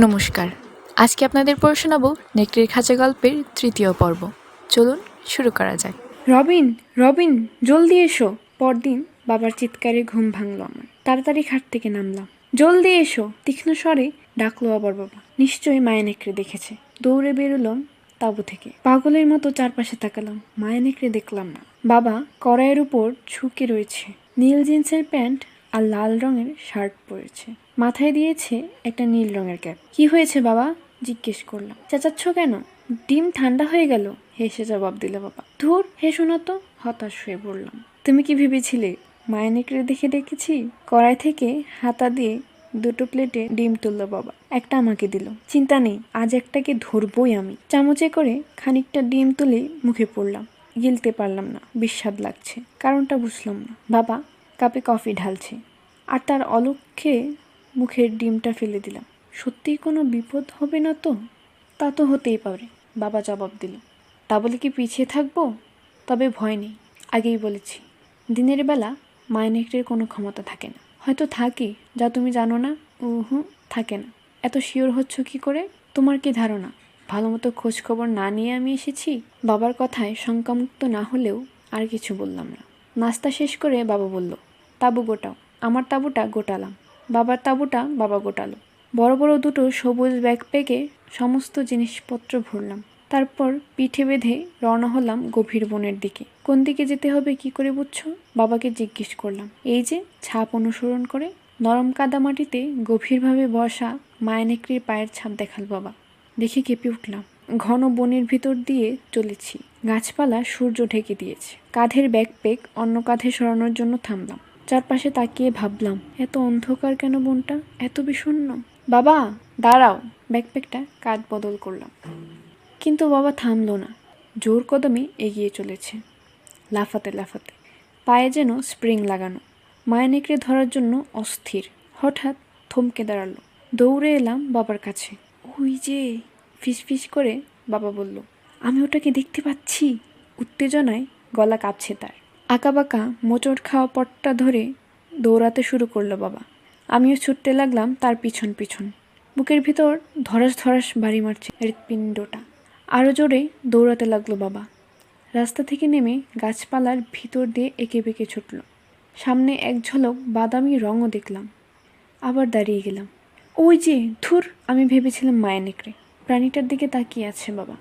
নমস্কার। আজকে আপনাদের পড়ে শোনাবো নেকড়ের খাঁচা গল্পের তৃতীয় পর্ব। চলুন শুরু করা যাক। রবিন রবিন, জলদি এসো। পরদিন বাবার চিৎকারে ঘুম ভাঙলো আমার। তাড়াতাড়ি খাট থেকে নামলাম। জলদি এসো। তীক্ষ্ণ স্বরে ডাকলো আবার বাবা। নিশ্চয়ই মায়া নেকড়ে দেখেছে। দৌড়ে বেরোলাম তাঁবু থেকে। পাগলের মতো চারপাশে তাকালাম। মায়া নেকড়ে দেখলাম না। বাবা কড়াইয়ের উপর ঝুঁকে রয়েছে। নীল জিন্সের প্যান্ট আর লাল রঙের শার্ট পরেছে। মাথায় দিয়েছে একটা নীল রঙের ক্যাপ। কি হয়েছে বাবা? জিজ্ঞেস করলাম। চেঁচাচ্ছ কেন? ডিম ঠান্ডা হয়ে গেল? হেসে জবাব দিল বাবা। ধুর হে শোনা তো, হতাশ হয়ে পড়লাম তুমি কি ভেবেছিলে মায়ের নেকড়ে দেখে ডেকেছি? কড়াই থেকে হাতা দিয়ে দুটো প্লেটে ডিম তুললো বাবা। একটা আমাকে দিল। চিন্তা নেই, আজ একটাকে ধরবই আমি। চামচে করে খানিকটা ডিম তুলে মুখে পড়লাম। গিলতে পারলাম না, বিস্বাদ লাগছে। কারণটা বুঝলাম না। বাবা, কাপে কফি ঢালছে। আর তার অলক্ষ্যে মুখের ডিমটা ফেলে দিলাম। সত্যিই কোনো বিপদ হবে না তো? তা তো হতেই পারে, বাবা জবাব দিল। তা বলে কি পিছিয়ে থাকব? তবে ভয় নেই, আগেই বলেছি। দিনের বেলা মাইনেকটের কোনো ক্ষমতা থাকে না। হয়তো থাকে, যা তুমি জানো না, উহু, থাকে না। এত শিওর হচ্ছ কি করে? তোমার কি ধারণা? ভালো মতো খোঁজ খবর না নিয়ে আমি এসেছি? বাবার কথায় শঙ্কামুক্ত না হলেও আর কিছু বললাম না। নাস্তা শেষ করে বাবা বলল, তাবু গোটাও, আমার তাঁবুটা গোটালাম। বাবার তাঁবুটা বাবা গোটালো। বড় বড় দুটো সবুজ ব্যাকপ্যাকে সমস্ত জিনিসপত্র ভরলাম। তারপর পিঠে বেঁধে রওনা হলাম গভীর বনের দিকে। কোন দিকে যেতে হবে, কি করে বুঝছ? বাবাকে জিজ্ঞেস করলাম। এই যে ছাপ অনুসরণ করে নরম কাদা মাটিতে গভীরভাবে বসা মায়ানেকড়ির পায়ের ছাপ দেখাল বাবা। দেখে কেঁপে উঠলাম। ঘন বনের ভিতর দিয়ে চলেছি। গাছপালা সূর্য ঢেকে দিয়েছে। কাঁধের ব্যাকপ্যাক অন্য কাঁধে সরানোর জন্য থামলাম। চারপাশে তাকিয়ে ভাবলাম, এত অন্ধকার কেন বনটা? এত বিষণ্ণ। বাবা, দাঁড়াও। ব্যাকপ্যাকটা কাঁধ বদল করলাম। কিন্তু বাবা থামলো না। জোর কদমে এগিয়ে চলেছে। লাফাতে লাফাতে। পায়ে যেন স্প্রিং লাগানো। মায়া নেকড়ে ধরার জন্য অস্থির। হঠাৎ থমকে দাঁড়াল। দৌড়ে এলাম বাবার কাছে। ওই যে ফিস ফিস করে বাবা বলল, আমি ওটাকে দেখতে পাচ্ছি। উত্তেজনায় গলা কাঁপছে তার। আঁকাবাঁকা মোচড় খাওয়া পটটা ধরে দৌড়াতে শুরু করল বাবা। আমিও ছুটতে লাগলাম তার পিছন পিছন। বুকের ভিতর ধরাস ধরাস বাড়ি মারছে হৃৎপিণ্ডটা। আরও জোরে দৌড়াতে লাগল বাবা। রাস্তা থেকে নেমে গাছপালার ভিতর দিয়ে এঁকে বেঁকে ছুটল। সামনে এক ঝলক বাদামি রঙও দেখলাম। আবার দাঁড়িয়ে গেলাম। ওই যে, ধুর, আমি ভেবেছিলাম মায়া নেকড়ে। প্রাণীটার দিকে তাকিয়ে আছে বাবা।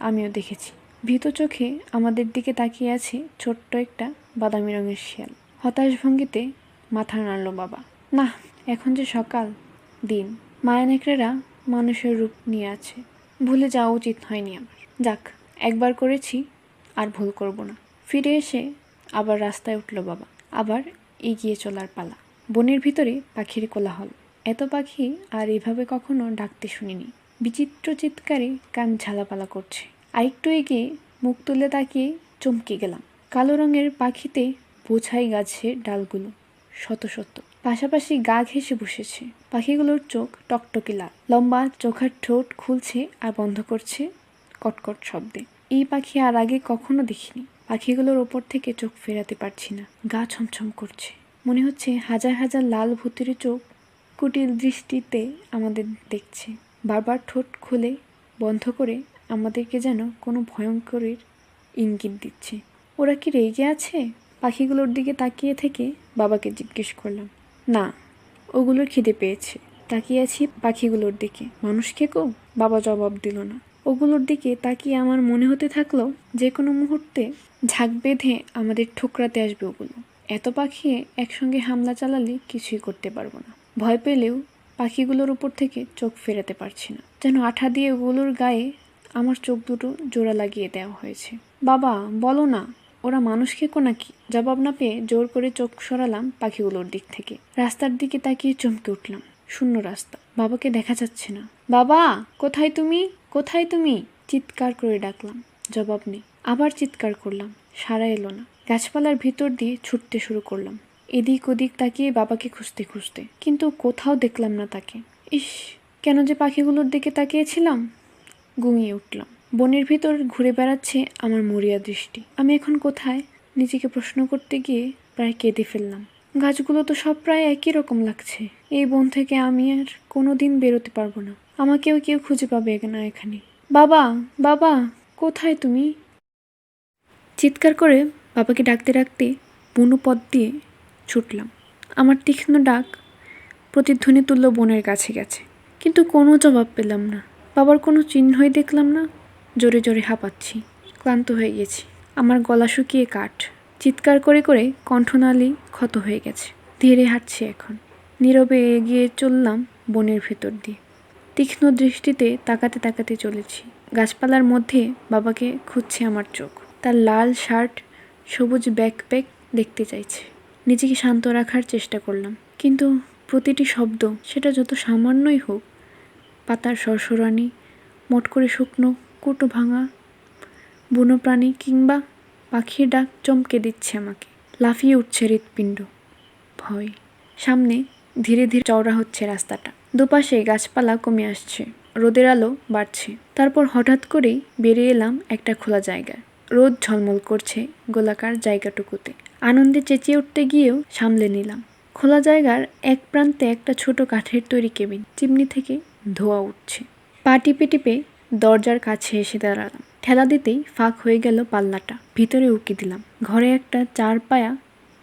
আমিও দেখেছি। ভীত চোখে আমাদের দিকে তাকিয়ে আছে ছোট্ট একটা বাদামি রঙের শিয়াল। হতাশ ভঙ্গিতে মাথা নাড়ল বাবা। না এখন যে সকাল, দিন, মায়া নেকড়েরা মানুষের রূপ নিয়ে আছে। ভুলে যাওয়া উচিত হয়নি আমার। যাক, একবার করেছি, আর ভুল করব না। ফিরে এসে আবার রাস্তায় উঠল বাবা। আবার এগিয়ে চলার পালা। বনের ভিতরে পাখির কোলাহল। এত পাখি আর এভাবে কখনো ডাকতে শুনিনি। বিচিত্র চিৎকারে কান ঝালাপালা করছে। আরেকটু এগিয়ে মুখ তুলে তাকিয়ে চমকে গেলাম। কালো রঙের পাখিতে বোঝাই গাছের ডালগুলো, শত শত। পাশাপাশি গা ঘেঁষে বসেছে। পাখিগুলোর চোখ টকটকে লাল। লম্বা চোখার ঠোঁট খুলছে আর বন্ধ করছে কটকট শব্দে। এই পাখি আর আগে কখনো দেখিনি। পাখিগুলোর ওপর থেকে চোখ ফেরাতে পারছি না। গা ছমছম করছে। মনে হচ্ছে হাজার হাজার লাল ভূতের চোখ কুটিল দৃষ্টিতে আমাদের দেখছে। বারবার ঠোঁট খুলে বন্ধ করে আমাদেরকে যেন কোনো ভয়ঙ্করের ইঙ্গিত দিচ্ছে। ওরা কি রেগে আছে? পাখিগুলোর দিকে তাকিয়ে থেকে বাবাকে জিজ্ঞেস করলাম। না ওগুলোর খিদে পেয়েছে। তাকিয়ে আছি পাখিগুলোর দিকে। মানুষ খেকো বাবা জবাব দিল না। ওগুলোর দিকে তাকিয়ে আমার মনে হতে থাকল যে কোনো মুহূর্তে ঝাঁক বেঁধে আমাদের ঠোকরাতে আসবে ওগুলো। এত পাখি একসঙ্গে হামলা চালালে কিছুই করতে পারব না। ভয় পেলেও পাখিগুলোর উপর থেকে চোখ ফেরাতে পারছি না। যেন আঠা দিয়ে ওগুলোর গায়ে আমার চোখ দুটো জোড়া লাগিয়ে দেওয়া হয়েছে। বাবা, বলো না, ওরা মানুষ খেকো নাকি? জবাব না পেয়ে জোর করে চোখ সরালাম পাখিগুলোর দিক থেকে। রাস্তার দিকে তাকিয়ে চমকে উঠলাম। শূন্য রাস্তা। বাবাকে দেখা যাচ্ছে না। বাবা, কোথায় তুমি? কোথায় তুমি? চিৎকার করে ডাকলাম। জবাব নেই। আবার চিৎকার করলাম। সারা এলো না। গাছপালার ভিতর দিয়ে ছুটতে শুরু করলাম। এদিক ওদিক তাকিয়ে বাবাকে খুঁজতে খুঁজতে। কিন্তু কোথাও দেখলাম না তাকে। ইস, কেন যে পাখিগুলোর দিকে তাকিয়েছিলাম? ঘুমিয়ে উঠলাম। বনের ভিতর ঘুরে বেড়াচ্ছে আমার মরিয়া দৃষ্টি। আমি এখন কোথায়? নিজেকে প্রশ্ন করতে গিয়ে প্রায় কেঁদে ফেললাম। গাছগুলো তো সব প্রায় একই রকম লাগছে। এই বন থেকে আমি আর কোনো দিন বেরোতে পারব না। আমাকেও কেউ খুঁজে পাবে না এখানে। বাবা বাবা, কোথায় তুমি? চিৎকার করে বাবাকে ডাকতে ডাকতে বুনো পথ দিয়ে ছুটলাম। আমার তীক্ষ্ণ ডাক প্রতিধ্বনি তুল্য বনের কাছে গেছে। কিন্তু কোনো জবাব পেলাম না। বাবার কোনো চিহ্নই দেখলাম না। জোরে জোরে হাঁপাচ্ছি, ক্লান্ত হয়ে গেছি। আমার গলা শুকিয়ে কাঠ। চিৎকার করে করে কণ্ঠনালী ক্ষত হয়ে গেছে। ধীরে হাঁটছি এখন। নীরবে এগিয়ে চললাম বনের ভেতর দিয়ে। তীক্ষ্ণ দৃষ্টিতে তাকাতে তাকাতে চলেছি। গাছপালার মধ্যে বাবাকে খুঁজছে আমার চোখ। তার লাল শার্ট, সবুজ ব্যাকপ্যাক দেখতে চাইছে। নিজেকে শান্ত রাখার চেষ্টা করলাম। কিন্তু প্রতিটি শব্দ সেটা যত সামান্যই হোক পাতার সরসরানি, মোট করে শুকনো কুটো ভাঙা বুনো প্রাণী কিংবা পাখির ডাক চমকে দিচ্ছে আমাকে। লাফিয়ে উঠছে হৃৎপিণ্ড। ভয়। সামনে ধীরে ধীরে চওড়া হচ্ছে রাস্তাটা। দুপাশে গাছপালা কমে আসছে। রোদের আলো বাড়ছে। তারপর হঠাৎ করেই বেরিয়ে এলাম একটা খোলা জায়গায়। রোদ ঝলমল করছে গোলাকার জায়গাটুকুতে। আনন্দে চেঁচিয়ে উঠতে গিয়েও সামলে নিলাম। খোলা জায়গার এক প্রান্তে একটা ছোট কাঠের তৈরি কেবিন। চিমনি থেকে ধোয়া উঠছে। পা টিপে টিপে দরজার কাছে এসে দাঁড়ালাম। ঠেলা দিতেই ফাঁক হয়ে গেল পাল্লাটা। ভিতরে উকি দিলাম। ঘরে একটা চার পায়া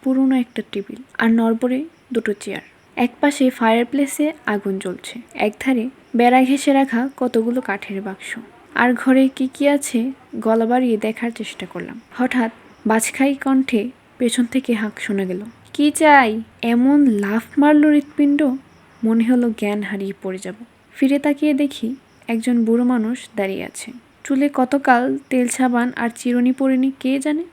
পুরনো একটা টেবিল আর নরবরে দুটো চেয়ার। এক পাশে ফায়ার প্লেসে আগুন জ্বলছে। একধারে বেড়া ঘেঁষে রাখা কতগুলো কাঠের বাক্স। আর ঘরে কি কি আছে গলা বাড়িয়ে দেখার চেষ্টা করলাম। হঠাৎ বাজখাই কণ্ঠে পেছন থেকে হাঁক শোনা গেল। কি চাই? এমন লাফ মারল হৃৎপিণ্ড? মনে হলো জ্ঞান হারিয়ে পড়ে যাব। ফিরে তাকিয়ে দেখি একজন বুড়ো মানুষ দাঁড়িয়ে আছে। চুলে কতকাল তেল সাবান আর চিরুনি পরিনি কে জানে?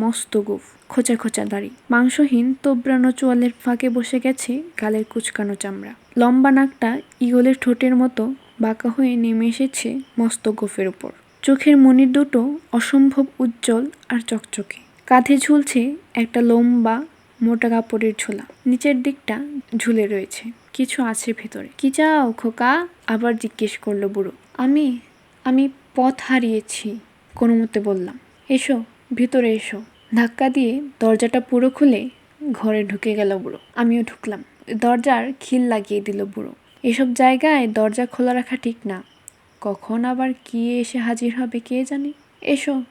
মস্ত গোফ, খোঁচা খোঁচা দাড়ি। মাংসহীন তোবড়ানো চোয়ালের ফাঁকে বসে গেছে গালের কুচকানো চামড়া। লম্বা নাকটা ইগলের ঠোঁটের মতো বাঁকা হয়ে নেমে এসেছে মস্ত গোফের উপর। চোখের মনির দুটো অসম্ভব উজ্জ্বল আর চকচকে। কাঁধে ঝুলছে একটা লম্বা মোটা কাপড়ের ঝোলা নিচের দিকটা ঝুলে রয়েছে। কিছু আছে ভেতরে। কি চাও, খোকা? আবার জিজ্ঞেস করল বুড়ো। আমি আমি পথ হারিয়েছি, কোনো মতে বললাম। এসো, ভেতরে এসো। ধাক্কা দিয়ে দরজাটা পুরো খুলে ঘরে ঢুকে গেল বুড়ো। আমিও ঢুকলাম। দরজার খিল লাগিয়ে দিল বুড়ো। এসব জায়গায় দরজা খোলা রাখা ঠিক না। কখন আবার কি এসে হাজির হবে কে জানে? এসো,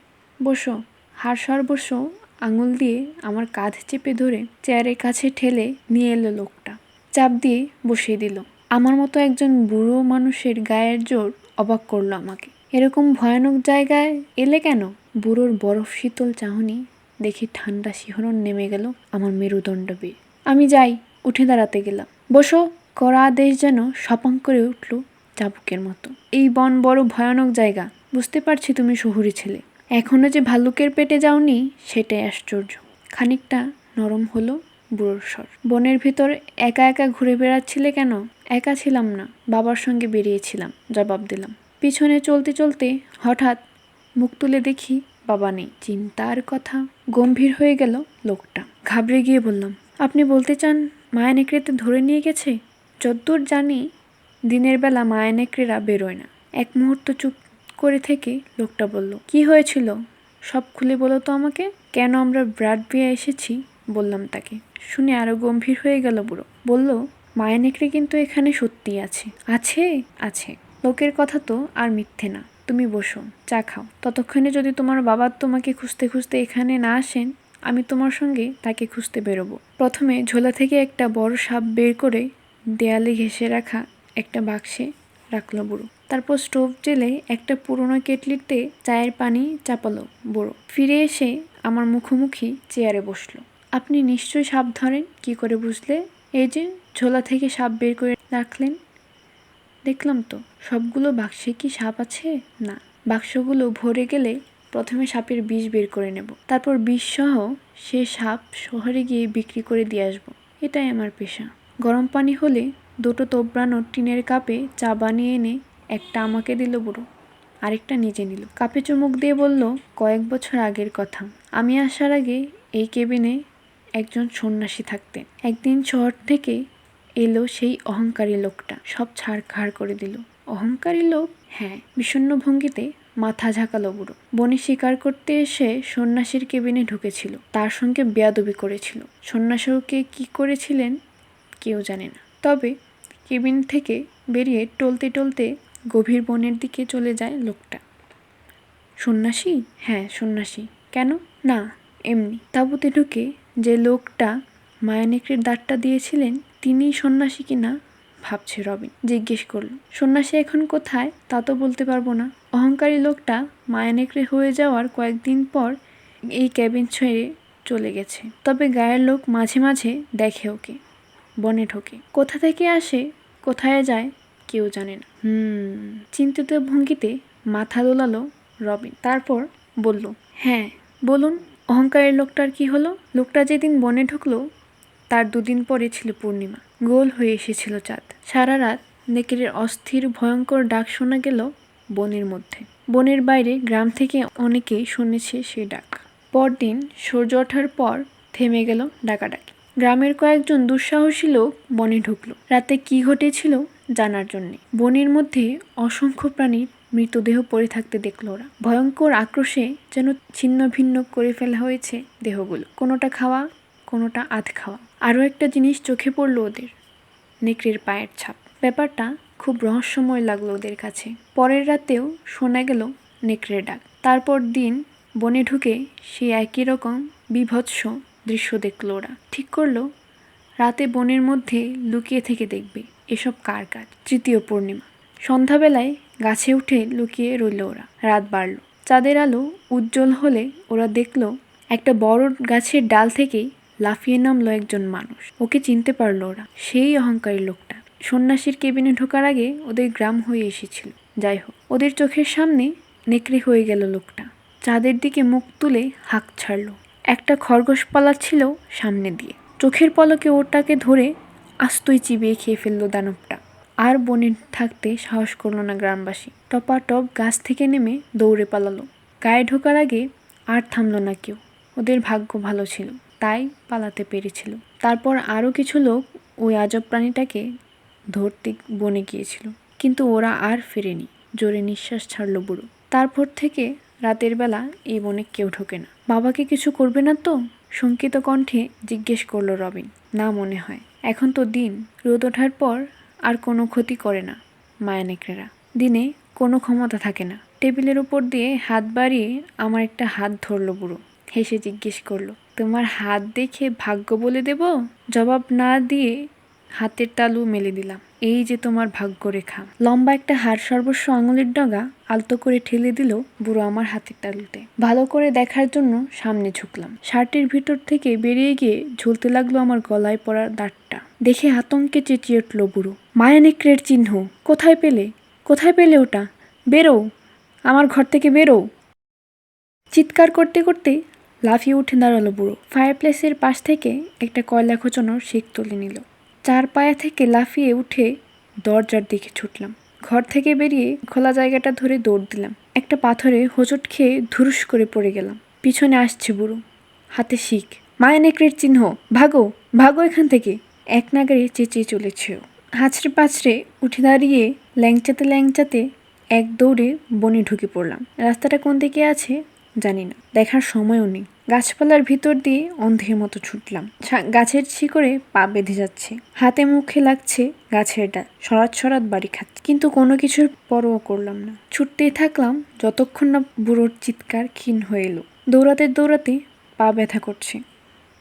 বসো। হাড় সর্বস্ব আঙুল দিয়ে আমার কাঁধ চেপে ধরে চেয়ারের কাছে ঠেলে নিয়ে এলো লোকটা। চাপ দিয়ে বসিয়ে দিল। আমার মতো একজন বুড়ো মানুষের গায়ের জোর অবাক করল আমাকে। এরকম ভয়ানক জায়গায় এলে কেন? বুড়োর বরফ শীতল চাহনি দেখি ঠান্ডা শিহরণ নেমে গেল আমার মেরুদণ্ড বেয়ে আমি যাই, উঠে দাঁড়াতে গেলাম। বসো, কড়া আদেশ যেন সপাং করে উঠল চাবুকের মতো। এই বন বড় ভয়ানক জায়গা, বুঝতে পারছি তুমি শহুরে ছেলে। এখনও যে ভালুকের পেটে যাওনি, সেটাই আশ্চর্য। খানিকটা নরম হলো বুড়োর স্বর। বনের ভিতর একা একা ঘুরে বেড়াচ্ছিলে কেন? একা ছিলাম না, বাবার সঙ্গে বেরিয়েছিলাম, জবাব দিলাম। পিছনে চলতে চলতে হঠাৎ মুখ তুলে দেখি বাবা নেই। চিন্তার কথা, গম্ভীর হয়ে গেল লোকটা। ঘাবড়ে গিয়ে বললাম, আপনি বলতে চান মায়া নেকড়েতে ধরে নিয়ে গেছে? যদ্দূর জানি দিনের বেলা মায়া নেকড়েরা বেরোয় না। এক মুহূর্ত চুপ করে থেকে লোকটা বলল, কি হয়েছিল? সব খুলে বলো তো আমাকে। কেন আমরা ব্রাড বিয়ে এসেছি? বললাম তাকে। শুনে আরও গম্ভীর হয়ে গেল বুড়ো। বলল, মায়া নেকড়ে কিন্তু এখানে সত্যি আছে। আছে? আছে। লোকের কথা তো আর মিথ্যে না। তুমি বসো, চা খাও। ততক্ষণে যদি তোমার বাবা তোমাকে খুঁজতে খুঁজতে এখানে না আসেন, আমি তোমার সঙ্গে তাকে খুঁজতে বেরোবো। প্রথমে ঝোলা থেকে একটা বড় সাপ বের করে দেয়ালে ঘেঁষে রাখা একটা বাক্সে রাখল বুড়ো। তারপর স্টোভ জেলে একটা পুরনো কেটলিতে চায়ের পানি চাপালো বুড়ো। ফিরে এসে আমার মুখোমুখি চেয়ারে বসল। আপনি নিশ্চয়ই সাপ ধরেন, কি করে বুঝলে? এই যে ঝোলা থেকে সাপ বের করে রাখলেন। দেখলাম তো, সবগুলো বাক্সে কি সাপ আছে? না, বাক্সগুলো ভরে গেলে প্রথমে সাপের বিষ বের করে নেব। তারপর বিষ সহ সে সাপ শহরে গিয়ে বিক্রি করে দিয়ে আসব। এটাই আমার পেশা। গরম পানি হলে দুটো তোবড়ানো টিনের কাপে চা বানিয়ে এনে একটা আমাকে দিল বুড়ো, আরেকটা নিজে নিল। কাপে চুমুক দিয়ে বলল, কয়েক বছর আগের কথা। আমি আসার আগে এই কেবিনে একজন সন্ন্যাসী থাকতেন। একদিন শহর থেকে এলো সেই অহংকারী লোকটা। সব ছাড়খাড় করে দিল। অহংকারী লোক? হ্যাঁ বিষণ্ন ভঙ্গিতে মাথা ঝাঁকালো বুড়ো। বনি শিকার করতে এসে সন্ন্যাসীর কেবিনে ঢুকেছিল। তার সঙ্গে বেয়াদবি করেছিল। সন্ন্যাসীকে কি করেছিলেন কেউ জানে না। তবে কেবিন থেকে বেরিয়ে টলতে টলতে গভীর বনের দিকে চলে যায় লোকটা। সন্ন্যাসী? হ্যাঁ সন্ন্যাসী। কেন? না, এমনি। তাঁবুতে ঢুকে যে লোকটা মায়ানেকড়ির দাঁতটা দিয়েছিলেন, তিনিই সন্ন্যাসী কিনা ভাবছে রবিন। জিজ্ঞেস করল, সন্ন্যাসী এখন কোথায়? তা তো বলতে পারব না। অহংকারী লোকটা মায়ানেকড়ে হয়ে যাওয়ার কয়েকদিন পর এই ক্যাবিন ছেড়ে চলে গেছে। তবে গায়ের লোক মাঝে মাঝে দেখে ওকে, বনে ঢোকে। কোথা থেকে আসে, কোথায় যায়, কেউ জানে না। হুম, চিন্তিত ভঙ্গিতে মাথা দোলালো রবিন। তারপর বলল হ্যাঁ বলুন। অহংকারের লোকটার কি হলো? লোকটা যেদিন বনে ঢুকলো, তার দুদিন পরে ছিল পূর্ণিমা। গোল হয়ে এসেছিল চাঁদ। সারা রাত নেকেরের অস্থির, ভয়ঙ্কর ডাক শোনা গেল বনের মধ্যে। বনের বাইরে, গ্রাম থেকে অনেকে শুনেছে সেই ডাক। পরদিন সূর্য ওঠার পর থেমে গেল ডাকাডাকি। গ্রামের কয়েকজন দুঃসাহসী লোক বনে ঢুকলো। রাতে কি ঘটেছিল জানার জন্যে। বনের মধ্যে অসংখ্য প্রাণীর মৃতদেহ পড়ে থাকতে দেখল ওরা। ভয়ঙ্কর আক্রোশে যেন ছিন্ন ভিন্ন করে ফেলা হয়েছে দেহগুলো। কোনোটা খাওয়া, কোনোটা আধ খাওয়া। আরও একটা জিনিস চোখে পড়ল ওদের, নেকড়ের পায়ের ছাপ। ব্যাপারটা খুব রহস্যময় লাগল ওদের কাছে। পরের রাতেও শোনা গেল নেকড়ের ডাক। তারপর দিন বনে ঢুকে সেই একই রকম বিভৎস দৃশ্য দেখল ওরা। ঠিক করল, রাতে বনের মধ্যে লুকিয়ে থেকে দেখবে এসব কার কাজ তৃতীয় পূর্ণিমা। সন্ধ্যাবেলায় গাছে উঠে লুকিয়ে রইল ওরা। রাত বাড়ল। চাঁদের আলো উজ্জ্বল হলে ওরা দেখল, একটা বড় গাছের ডাল থেকেই লাফিয়ে নামলো একজন মানুষ। ওকে চিনতে পারল ওরা, সেই অহংকারী লোকটা। সন্ন্যাসীর কেবিনে ঢোকার আগে ওদের গ্রাম হয়ে এসেছিল। যাই হোক, ওদের চোখের সামনে নেকড়ে হয়ে গেল লোকটা। চাঁদের দিকে মুখ তুলে হাঁক ছাড়লো। একটা খরগোশ পালাচ্ছিল সামনে দিয়ে। চোখের পলকে ওটাকে ধরে আস্তই চিবিয়ে খেয়ে ফেলল দানবটা। আর বনে থাকতে সাহস করল না গ্রামবাসী। টপা টপ গাছ থেকে নেমে দৌড়ে পালালো। গায়ে ঢোকার আগে আর থামলো না কেউ। ওদের ভাগ্য ভালো ছিল, তাই পালাতে পেরেছিল। তারপর আরও কিছু লোক ওই আজব প্রাণীটাকে ধরতে বনে গিয়েছিল। কিন্তু ওরা আর ফেরেনি। জোরে নিঃশ্বাস ছাড়ল বুড়ো। তারপর থেকে রাতের বেলা এই বনে কেউ ঢোকে না। বাবাকে কিছু করবে না তো? শঙ্কিত কণ্ঠে জিজ্ঞেস করল রবিন। না মনে হয়। এখন তো দিন। রোদ ওঠার পর আর কোনো ক্ষতি করে না মায়ানেকড়েরা দিনে কোনো ক্ষমতা থাকে না। টেবিলের উপর দিয়ে হাত বাড়িয়ে আমার একটা হাত ধরলো বুড়ো। হেসে জিজ্ঞেস করল, তোমার হাত দেখে ভাগ্য বলে দেব? জবাব না দিয়ে হাতের তালু মেলে দিলাম, এই যে তোমার ভাগ্যরেখা। লম্বা একটা হাড় সর্বস্ব আঙুলের ডগা আলতো করে ঠেলে দিল বুড়ো আমার হাতের তালুতে। ভালো করে দেখার জন্য সামনে ঝুঁকলাম। শার্টের ভিতর থেকে বেরিয়ে গিয়ে ঝুলতে লাগল আমার গলায় পড়া দাঁতটা। দেখে আতঙ্কে চেঁচিয়ে উঠল বুড়ো। মায়ানেক্রের চিহ্ন, কোথায় পেলে? কোথায় পেলে ওটা? বেরো। আমার ঘর থেকে বেরো। চিৎকার করতে করতে লাফিয়ে উঠে দাঁড়াল বুড়ো। ফায়ারপ্লেসের পাশ থেকে একটা কয়লা খোঁচানোর শিক তুলে নিল। চার পায়া থেকে লাফিয়ে উঠে দরজার দিকে ছুটলাম। ঘর থেকে বেরিয়ে খোলা জায়গাটা ধরে দৌড় দিলাম। একটা পাথরে হোঁচট খেয়ে ধুরুস করে পড়ে গেলাম। পিছনে আসছে বুড়ো। হাতে শিখ মায়া মায়ানেকড়ের চিহ্ন। ভাগো ভাগো এখান থেকে। এক নাগারে চেঁচিয়ে চলেছে। হাঁচড়ে পাছড়ে উঠে দাঁড়িয়ে ল্যাংচাতে ল্যাংচাতে এক দৌড়ে বনে ঢুকে পড়লাম। রাস্তাটা কোন দিকে আছে জানি না, দেখার সময়ও নেই। গাছপালার ভিতর দিয়ে অন্ধের মতো ছুটলাম। গাছের শিকড়ে পা বেঁধে যাচ্ছে। হাতে মুখে লাগছে গাছের ডাল। সরাত সরাত বাড়ি খাচ্ছে। কিন্তু কোনো কিছুর পরও করলাম না। ছুটতেই থাকলাম যতক্ষণ না বুড়োর চিৎকার ক্ষীণ হয়ে এলো। দৌড়াতে দৌড়াতে পা ব্যথা করছে।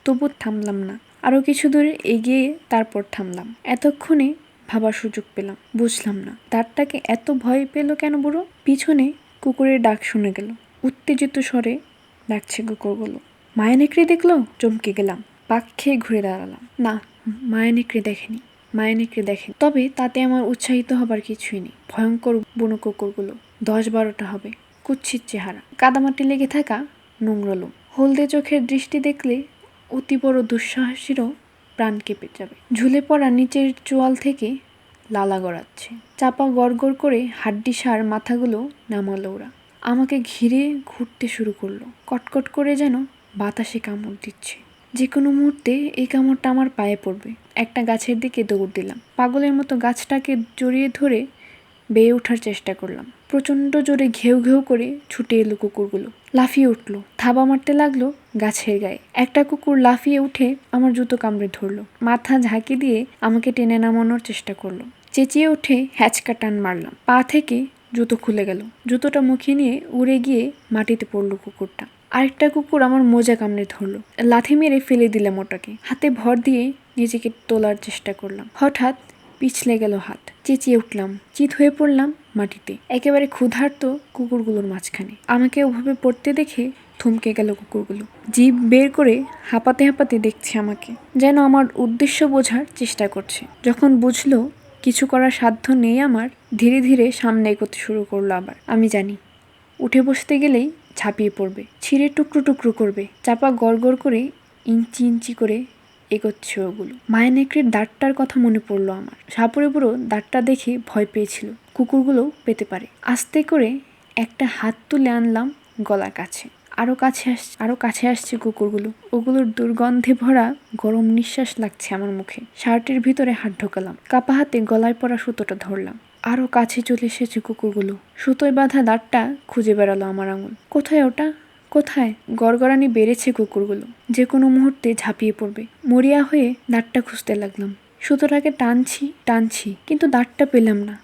তবু থামলাম না। আরও কিছু দূরে এগিয়ে তারপর থামলাম। এতক্ষণে ভাবার সুযোগ পেলাম। বুঝলাম না, তারটাকে এত ভয় পেল কেন বুড়ো? পিছনে কুকুরের ডাক শুনে গেল। উত্তেজিত স্বরে ডাকছে কুকুরগুলো। মায়া নেকড়ে দেখল? চমকে গেলাম। পাক খেয়ে ঘুরে দাঁড়ালাম। না মায়া নেকড়ে দেখেনি মায়া নেকড়ে দেখেনি। তবে তাতে আমার উৎসাহিত হবার কিছুই নেই। ভয়ঙ্কর বুনো কুকুরগুলো। দশ বারোটা হবে। কুচ্ছির চেহারা। কাদামাটি লেগে থাকা নোংরলো হলদে চোখের দৃষ্টি দেখলে অতি বড় দুঃসাহসীরও প্রাণ কেঁপে যাবে। ঝুলে পড়া নিচের চোয়াল থেকে লালা গড়াচ্ছে। চাপা গড়গড় করে হাড্ডি সার মাথাগুলো নামালো ওরা। আমাকে ঘিরে ঘুরতে শুরু করল। কটকট করে যেন বাতাসে কামড় দিচ্ছে। যে কোনো মুহূর্তে এই কামড়টা আমার পায়ে পড়বে। একটা গাছের দিকে দৌড় দিলাম। পাগলের মতো গাছটাকে জড়িয়ে ধরে বেয়ে ওঠার চেষ্টা করলাম। প্রচণ্ড জোরে ঘেউ ঘেউ করে ছুটে এলো কুকুরগুলো। লাফিয়ে উঠল। থাবা মারতে লাগল গাছের গায়ে। একটা কুকুর লাফিয়ে উঠে আমার জুতো কামড়ে ধরলো। মাথা ঝাঁকি দিয়ে আমাকে টেনে নামানোর চেষ্টা করল। চেঁচিয়ে উঠে হ্যাচকা টান মারলাম। পা থেকে জুতো খুলে গেল। জুতোটা মুখে নিয়ে উড়ে গিয়ে মাটিতে পড়ল কুকুরটা। আরেকটা কুকুর আমার মোজা কামড়ে ধরলো। লাথি মেরে ফেলে দিলাম ওটাকে। হাতে ভর দিয়ে নিজেকে তোলার চেষ্টা করলাম। হঠাৎ পিছলে গেল হাত। চেঁচিয়ে উঠলাম। চিত হয়ে পড়লাম মাটিতে। একেবারে ক্ষুধার্ত কুকুরগুলোর মাঝখানে। আমাকে ওভাবে পড়তে দেখে থমকে গেল কুকুরগুলো। জিভ বের করে হাঁপাতে হাঁপাতে দেখছে আমাকে। যেন আমার উদ্দেশ্য বোঝার চেষ্টা করছে। যখন বুঝলো কিছু করার সাধ্য নেই আমার, ধীরে ধীরে সামনে এগোতে শুরু করল আবার। আমি জানি, উঠে বসতে গেলেই ঝাঁপিয়ে পড়বে। ছিঁড়ে টুকরো টুকরো করবে। চাপা গড় করে ইঞ্চি ইঞ্চি করে এগোচ্ছে ওগুলো। মায়া নেকড়ের দাঁতটার কথা মনে পড়ল আমার। সাপুরে বুড়ো দাঁতটা দেখে ভয় পেয়েছিল। কুকুরগুলোও পেতে পারে। আস্তে করে একটা হাত তুলে আনলাম গলার কাছে। আরও কাছে আস আরও কাছে আসছে কুকুরগুলো। ওগুলোর দুর্গন্ধে ভরা গরম নিঃশ্বাস লাগছে আমার মুখে। শার্টের ভিতরে হাত ঢোকালাম। কাপা হাতে গলায় পড়া সুতোটা ধরলাম। আরও কাছে চলে এসেছে কুকুরগুলো। সুতোয় বাঁধা দাঁতটা খুঁজে বেড়ালো আমার আঙুল। কোথায় ওটা? কোথায় গড়গড়ানি বেড়েছে কুকুরগুলো? যে কোনো মুহূর্তে ঝাঁপিয়ে পড়বে। মরিয়া হয়ে দাঁতটা খুঁজতে লাগলাম। সুতোটাকে টানছি টানছি, কিন্তু দাঁতটা পেলাম না।